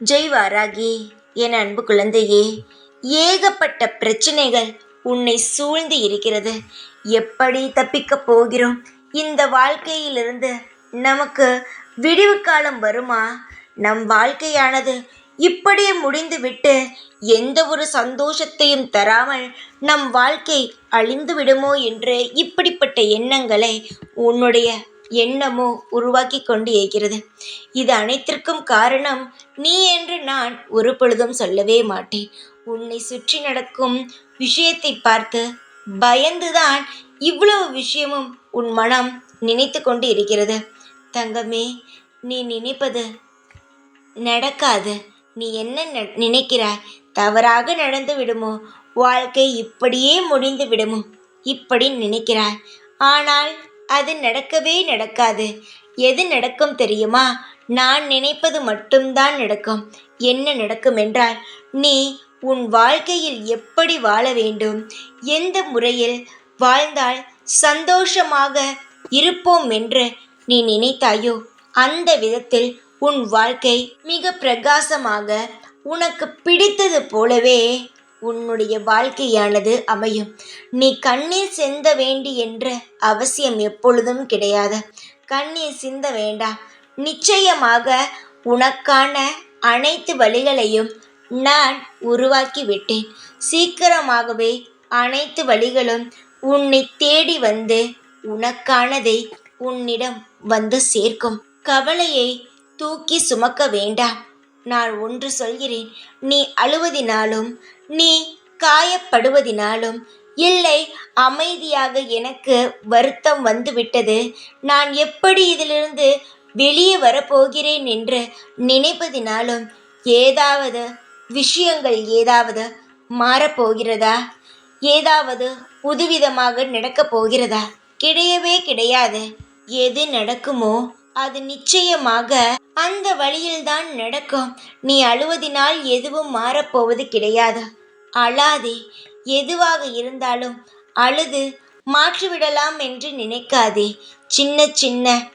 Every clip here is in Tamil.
ஜெய் வாராகி என் அன்பு குழந்தையே ஏகப்பட்ட பிரச்சனைகள் உன்னை சூழ்ந்து இருக்கிறது. எப்படி தப்பிக்கப் போகிறோம்? இந்த வாழ்க்கையிலிருந்து நமக்கு விடிவு காலம் வருமா? நம் வாழ்க்கையானது இப்படியே முடிந்துவிட்டு எந்த ஒரு சந்தோஷத்தையும் தராமல் நம் வாழ்க்கை அழிந்து விடுமோ என்று இப்படிப்பட்ட எண்ணங்களை உன்னுடைய எண்ணமோ உருவாக்கி கொண்டு இருக்கிறது. இது அனைத்திற்கும் காரணம் நீ என்று நான் ஒரு பொழுதும் சொல்லவே மாட்டேன். உன்னை சுற்றி நடக்கும் விஷயத்தை பார்த்து பயந்துதான் இவ்வளவு விஷயமும் உன் மனம் நினைத்து கொண்டு இருக்கிறது. தங்கமே நீ நினைப்பது நடக்காது. நீ என்ன ந- நினைக்கிறாய்? தவறாக நடந்து விடுமோ? வாழ்க்கை இப்படியே முடிந்து விடுமோ? இப்படி நினைக்கிறாய். ஆனால் அது நடக்கவே நடக்காது. எது நடக்கும் தெரியுமா? நான் நினைப்பது மட்டும்தான் நடக்கும். என்ன நடக்கும் என்றால் நீ உன் வாழ்க்கையில் எப்படி வாழ வேண்டும்? எந்த முறையில் வாழ்ந்தால் சந்தோஷமாக இருப்போம் என்று நீ நினைத்தாயோ? அந்த விதத்தில் உன் வாழ்க்கை மிக பிரகாசமாக உனக்கு பிடித்தது போலவே உன்னுடைய வாழ்க்கையானது அமையும். நீ கண்ணீர் சிந்த வேண்டி என்ற அவசியம் எப்பொழுதும் கிடையாது. கண்ணீர் சிந்த வேண்டாம் நிச்சயமாக உனக்கான அனைத்து வழிகளையும் நான் உருவாக்கி விட்டேன் சீக்கிரமாகவே அனைத்து வழிகளும் உன்னை தேடி வந்து உனக்கானதை உன்னிடம் வந்து சேர்க்கும். கவலையை தூக்கி சுமக்க வேண்டாம் நான் ஒன்று சொல்கிறேன். நீ அழுவதினாலும் நீ காயப்படுவதினாலும் இல்லை அமைதியாக எனக்கு வருத்தம் வந்துவிட்டது. நான் எப்படி இதிலிருந்து வெளியே வரப்போகிறேன் என்று நினைப்பதினாலும் ஏதாவது விஷயங்கள் ஏதாவது மாறப்போகிறதா? ஏதாவது புதுவிதமாக நடக்கப் போகிறதா? கிடையவே கிடையாது. எது நடக்குமோ அது நிச்சயமாக அந்த வழியில்தான் நடக்கும். நீ அழுவதினால் எதுவும் மாறப்போவது கிடையாது. அழாதே எதுவாக இருந்தாலும் அழுது மாற்றிவிடலாம் என்று நினைக்காதே. சின்ன சின்ன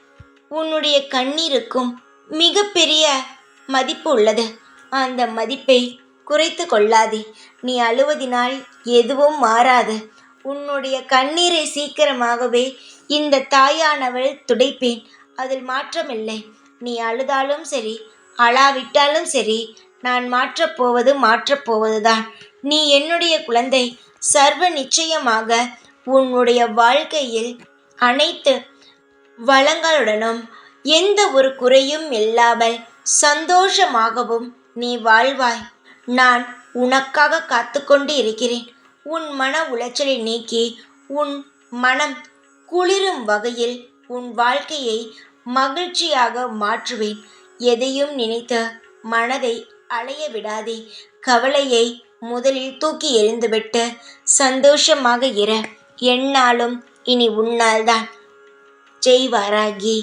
உன்னுடைய கண்ணீருக்கும் மிகப்பெரிய மதிப்பு உள்ளது. அந்த மதிப்பை குறைத்து கொள்ளாதே. நீ அழுவதினால் எதுவும் மாறாது. உன்னுடைய கண்ணீரை சீக்கிரமாகவே இந்த தாயானவள் துடைப்பேன். அதில் மாற்றமில்லை. நீ அழுதாலும் சரி அழாவிட்டாலும் சரி நான் மாற்றப்போவது மாற்றப்போவதுதான். மாற்றப் போவதுதான் நீ என்னுடைய குழந்தை சர்வ நிச்சயமாக உன்னுடைய வாழ்க்கையில் அனைத்து வளங்களுடனும் எந்த ஒரு குறையும் இல்லாமல் சந்தோஷமாகவும் நீ வாழ்வாய். நான் உனக்காக காத்துக்கொண்டு இருக்கிறேன். உன் மன உளைச்சலை நீக்கி உன் மனம் குளிரும் வகையில் உன் வாழ்க்கையை மகிழ்ச்சியாக மாற்றுவேன். எதையும் நினைத்து மனதை அலைய விடாதே. கவலையை முதலில் தூக்கி எறிந்துவிட்டு சந்தோஷமாக இர. என்னாலும் இனி உன்னால்தான் ஜெய் வாராகி.